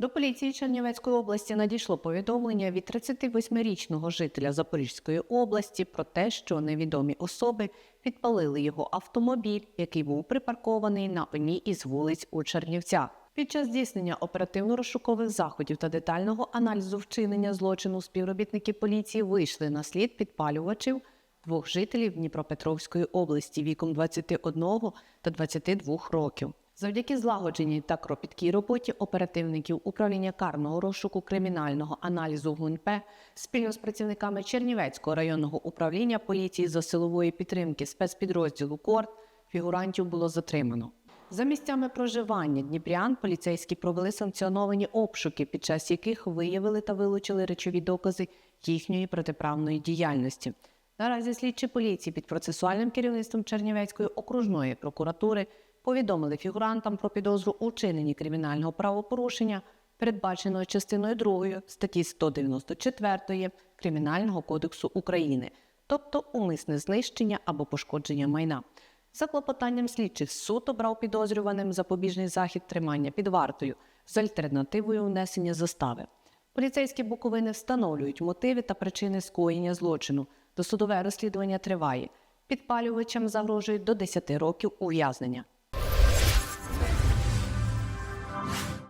До поліції Чернівецької області надійшло повідомлення від 38-річного жителя Запорізької області про те, що невідомі особи підпалили його автомобіль, який був припаркований на одній із вулиць у Чернівцях. Під час здійснення оперативно-розшукових заходів та детального аналізу вчинення злочину співробітники поліції вийшли на слід підпалювачів двох жителів Дніпропетровської області віком 21 та 22 років. Завдяки злагодженій та кропіткій роботі оперативників управління карного розшуку кримінального аналізу ГУНП спільно з працівниками Чернівецького районного управління поліції за силової підтримки спецпідрозділу КОРД фігурантів було затримано. За місцями проживання дніпрян поліцейські провели санкціоновані обшуки, під час яких виявили та вилучили речові докази їхньої протиправної діяльності. Наразі слідчі поліції під процесуальним керівництвом Чернівецької окружної прокуратури повідомили фігурантам про підозру у вчиненні кримінального правопорушення, передбаченого частиною 2 статті 194 Кримінального кодексу України, тобто умисне знищення або пошкодження майна. За клопотанням слідчих суд обрав підозрюваним запобіжний захід тримання під вартою з альтернативою внесення застави. Поліцейські буковини встановлюють мотиви та причини скоєння злочину. Досудове розслідування триває. Підпалювачам загрожують до 10 років ув'язнення.